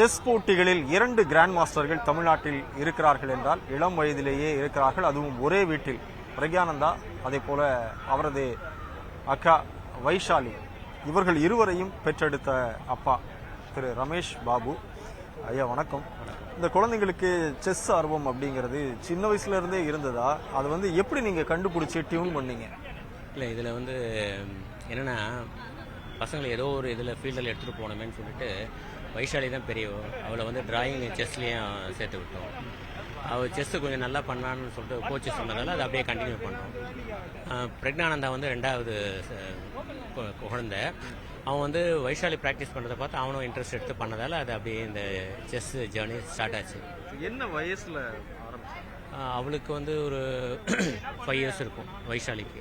Chess போட்டிகளில் இரண்டு grand மாஸ்டர்கள் தமிழ்நாட்டில் இருக்கிறார்கள் என்றால் இளம் வயதிலேயே இருக்கிறார்கள். அதுவும் ஒரே வீட்டில். பிரக்யானந்தா அதே போல அவரது அக்கா வைஷாலி. இவர்கள் இருவரையும் பெற்றெடுத்த அப்பா திரு ரமேஷ் பாபு. ஐயா வணக்கம். இந்த குழந்தைங்களுக்கு செஸ் ஆர்வம் அப்படிங்கிறது சின்ன வயசுல இருந்தே இருந்ததா? அது வந்து எப்படி நீங்க கண்டுபிடிச்சி டியூன் பண்ணீங்க? இல்லை இதில் வந்து என்னென்னா பசங்களை ஏதோ ஒரு இதில் ஃபீல்டில் எடுத்துகிட்டு போனோமேன்னு சொல்லிட்டு வைஷாலி தான் பெரியவ. அவளை வந்து டிராயிங் செஸ்லேயும் சேர்த்து விட்டோம். அவள் செஸ்ஸு கொஞ்சம் நல்லா பண்ணான்னு சொல்லிட்டு கோச்சு சொன்னதால அதை அப்படியே கண்டினியூ பண்ணோம். பிரக்னானந்தா வந்து ரெண்டாவது குழந்தை. அவன் வந்து வைஷாலி ப்ராக்டிஸ் பண்ணுறதை பார்த்து அவனும் இன்ட்ரெஸ்ட் எடுத்து பண்ணதால அது அப்படியே இந்த செஸ் ஜேர்னி ஸ்டார்ட் ஆச்சு. என்ன வயசுல அவளுக்கு வந்து ஒரு ஃபைவ் இயர்ஸ் இருக்கும் வைஷாலிக்கு.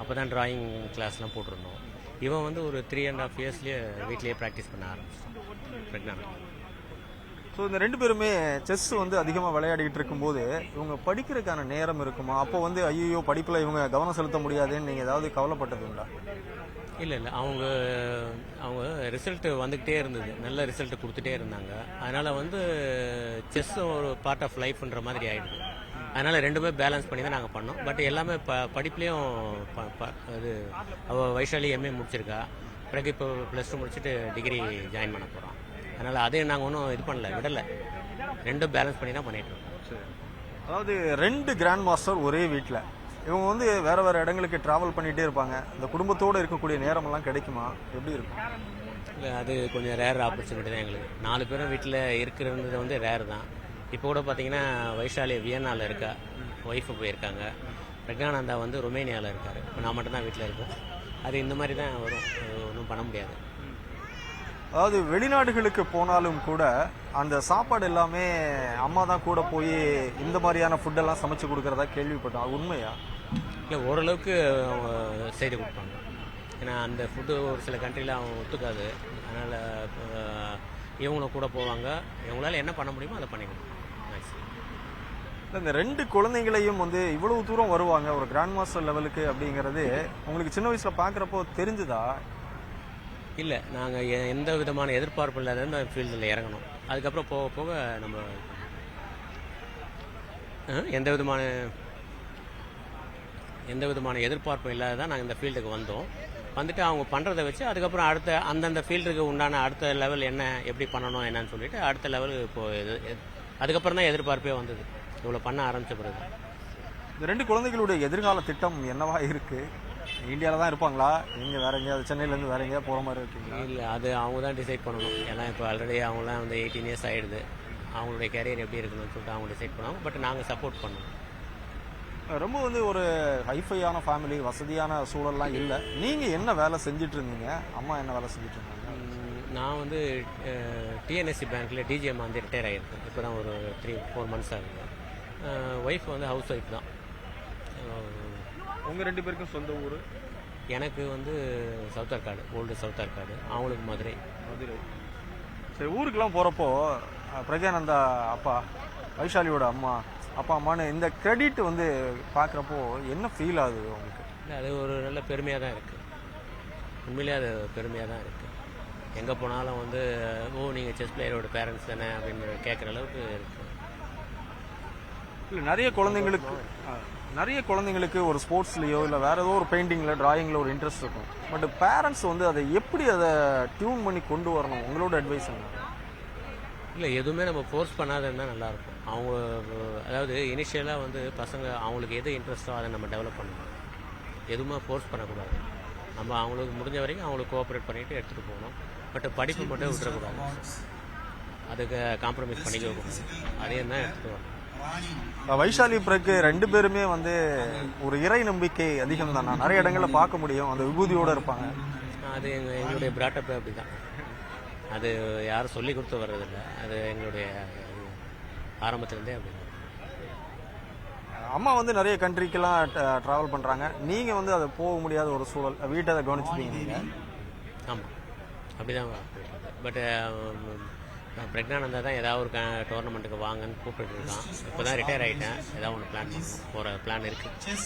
அப்போ தான் ட்ராயிங் கிளாஸ்லாம் போட்டிருந்தோம். இவன் வந்து ஒரு த்ரீ அண்ட் ஹாஃப் இயர்ஸ்லேயே வீட்லேயே ப்ராக்டிஸ் பண்ண ஆரம்பிச்சிட்டான். ஸோ இந்த ரெண்டு பேருமே செஸ் வந்து அதிகமாக விளையாடிட்டு இருக்கும்போது இவங்க படிக்கிறதுக்கான நேரம் இருக்குமா? அப்போ வந்து ஐயோ படிப்பில் இவங்க கவனம் செலுத்த முடியாதுன்னு நீங்கள் ஏதாவது கவலைப்பட்டது உண்டா? இல்லை இல்லை. அவங்க அவங்க ரிசல்ட் வந்துக்கிட்டே இருந்தது. நல்ல ரிசல்ட் கொடுத்துட்டே இருந்தாங்க. அதனால் வந்து செஸ் ஒரு பார்ட் ஆஃப் லைஃப்ன்ற மாதிரி ஆயிடுது. அதனால் ரெண்டுமே பேலன்ஸ் பண்ணி தான் நாங்கள் பண்ணோம். பட் எல்லாமே ப படிப்புலேயும் அது அவள் வைஷாலி எம்ஏ முடிச்சிருக்கா. பிறகு இப்போ ப்ளஸ் டூ முடிச்சுட்டு டிகிரி ஜாயின் பண்ண போகிறோம் அதனால் அதையும் நாங்கள் ஒன்றும் இது பண்ணல விடலை. ரெண்டும் பேலன்ஸ் பண்ணி தான் பண்ணிட்டு இருக்கோம். அதாவது ரெண்டு கிராண்ட் மாஸ்டர் ஒரே வீட்டில் இவங்க வந்து வேற வேற இடங்களுக்கு டிராவல் பண்ணிட்டே இருப்பாங்க. இந்த குடும்பத்தோடு இருக்கக்கூடிய நேரமெல்லாம் கிடைக்குமா? எப்படி இருக்கும்? இல்லை அது கொஞ்சம் ரேர் ஆப்பர்ச்சுனிட்டி தான் எங்களுக்கு. நாலு பேரும் வீட்டில் இருக்கிறது வந்து ரேர் தான். இப்போ கூட பார்த்தீங்கன்னா வைஷாலி வியன்னாவில் இருக்கா ஒய்ஃபு போயிருக்காங்க. பிரக்னானந்தா வந்து ரொமேனியாவில் இருக்கார். இப்போ நான் மட்டும்தான் வீட்டில் இருக்கேன். அது இந்த மாதிரி தான் வரும். ஒன்றும் பண்ண முடியாது. அதாவது வெளிநாடுகளுக்கு போனாலும் கூட அந்த சாப்பாடு எல்லாமே அம்மா தான் கூட போய் இந்த மாதிரியான ஃபுட்டெல்லாம் சமைச்சு கொடுக்கறதா கேள்விப்பட்டோம் அது உண்மையா? இல்லை ஓரளவுக்கு அவங்க செய்து கொடுப்பாங்க. ஏன்னா அந்த ஃபுட்டு ஒரு சில கண்ட்ரியில் அவங்க ஒத்துக்காது. அதனால் இவங்களும் கூட போவாங்க. இவங்களால என்ன பண்ண முடியுமோ அதை பண்ணி கொடுப்பாங்க. இந்த ரெண்டு குழந்தைங்களையும் வந்து இவ்வளவு தூரம் வருவாங்க ஒரு கிராண்ட் மாஸ்டர் லெவலுக்கு அப்படிங்கிறது உங்களுக்கு சின்ன வயசுல பாக்குறப்போ தெரிஞ்சுதா? இல்லை நாங்கள் எந்த விதமான எதிர்பார்ப்பு இல்லாத அந்த ஃபீல்டில் இறங்கணும். அதுக்கப்புறம் போக போக நம்ம எந்த விதமான எந்த விதமான எதிர்பார்ப்பும் இல்லாத தான் நாங்கள் இந்த ஃபீல்டுக்கு வந்தோம். வந்துட்டு அவங்க பண்ணுறதை வச்சு அதுக்கப்புறம் அடுத்த அந்தந்த ஃபீல்டுக்கு உண்டான அடுத்த லெவல் என்ன எப்படி பண்ணணும் என்னன்னு சொல்லிட்டு அடுத்த லெவலுக்கு இப்போ அதுக்கப்புறம் தான் எதிர்பார்ப்பே வந்தது. இவ்வளோ பண்ண ஆரம்பிச்ச பிறகு. இந்த ரெண்டு குழந்தைகளுடைய எதிர்கால திட்டம் என்னவா இருக்கு? இந்தியால தான் இருப்பாங்களா? எங்க வேற எங்கேயாவது சென்னையில இருந்து வேற எங்கேயாவது போற மாதிரி இருக்கீங்களா? இல்லை அது அவங்க தான் டிசைட் பண்ணணும். ஏன்னா இப்போ ஆல்ரெடி அவங்களாம் வந்து எயிட்டீன் இயர்ஸ் ஆயிடுது. அவங்களுடைய கேரியர் எப்படி இருக்கணும்னு சொல்லிட்டு அவங்க டிசைட் பண்ணுவாங்க பட் நாங்கள் சப்போர்ட் பண்ணுவோம் ரொம்ப வந்து ஒரு ஹைஃபையான ஃபேமிலி வசதியான சூழல்லாம் இல்லை. நீங்க என்ன வேலை செஞ்சுட்டு இருந்தீங்க? அம்மா என்ன வேலை செஞ்சுட்டு இருந்தாங்க? நான் வந்து டிஎன்எஸ்சி பேங்க்கில் டிஜிஎம் வந்து ரிட்டையர் ஆகியிருக்கேன் இப்போ தான் ஒரு த்ரீ ஃபோர் மந்த்ஸ் ஆகுது. ஒய்ஃப் வந்து ஹவுஸ் ஒய்ஃப் தான். அஹ், உங்க ரெண்டு பேருக்கும் சொந்த ஊர்? எனக்கு வந்து south Arcot old south Arcot அவங்களுக்கு மதுரை. மதுரை. சரி ஊருக்கெல்லாம் போறப்போ அஹ், பிரக்யானந்தா அப்பா வைஷாலியோட அம்மா அப்பா அம்மான்னு இந்த கிரெடிட் வந்து பார்க்குறப்போ என்ன ஃபீல் ஆகுது உங்களுக்கு? இல்லை அது ஒரு நல்ல பெருமையாக தான் இருக்குது உண்மையிலே அது பெருமையாக தான் இருக்குது எங்கே போனாலும் வந்து ஓ நீங்கள் செஸ் பிளேயரோட பேரண்ட்ஸ் தானே? அப்படின்னு கேட்குற அளவுக்கு இருக்குது இல்லை நிறைய குழந்தைங்களுக்கு நிறைய குழந்தைங்களுக்கு ஒரு ஸ்போர்ட்ஸ்லேயோ இல்லை வேற ஏதோ ஒரு பெயிண்டிங்கில் டிராயிங்கில் ஒரு இன்ட்ரெஸ்ட் இருக்கும். பட் பேரண்ட்ஸ் வந்து அதை எப்படி அதை டியூன் பண்ணி கொண்டு வரணும்? உங்களோட அட்வைஸ் என்ன? இல்லை எதுவுமே நம்ம ஃபோர்ஸ் பண்ணாத இருந்தால் நல்லாயிருக்கும். அவங்க அதாவது இனிஷியலாக வந்து பசங்க அவங்களுக்கு எது இன்ட்ரெஸ்ட்டோ அதை நம்ம டெவலப் பண்ணணும். எதுவுமே ஃபோர்ஸ் பண்ணக்கூடாது. நம்ம அவங்களுக்கு முடிஞ்ச வரைக்கும் அவங்களுக்கு கோஆப்ரேட் பண்ணிட்டு எடுத்துகிட்டு போகணும். பட் படிப்பு மட்டும் விட்டுறக்கூடாது. அதுக்கு காம்ப்ரமைஸ் பண்ணிக்க கூடாது. அதையும் தான் எடுத்துகிட்டு வரணும். வைஷாலி பிறகு ரெண்டு பேருமே வந்து ஒரு இறை நம்பிக்கை அதிகம் தான் நான் நிறைய இடங்கள்ல பார்க்க முடியும். அந்த விபூதியோட இருப்பாங்க. அது எங்கள் எங்களுடைய பிராட்டப்பே அப்படி தான் அது யாரும் சொல்லி கொடுத்து வர்றதில்ல. அது எங்களுடைய ஆரம்பத்துலேருந்தே அப்படி அம்மா வந்து நிறைய கண்ட்ரிக்கெல்லாம் ட்ராவல் பண்ணுறாங்க நீங்கள் வந்து அதை போக முடியாத ஒரு சூழல் வீட்டை அதை கவனிச்சுப்பீங்க ஆமாம் அப்படி தான் பட் பிரக்னானந்தா தான் ஏதாவது ஒரு டோர்னமெண்ட்டுக்கு வாங்கன்னு கூப்பிட்டுருக்கான் இப்போ தான் ரிட்டையர் ஆகிட்டேன் ஏதாவது ஒன்று பிளான் போகிற பிளான் இருக்குது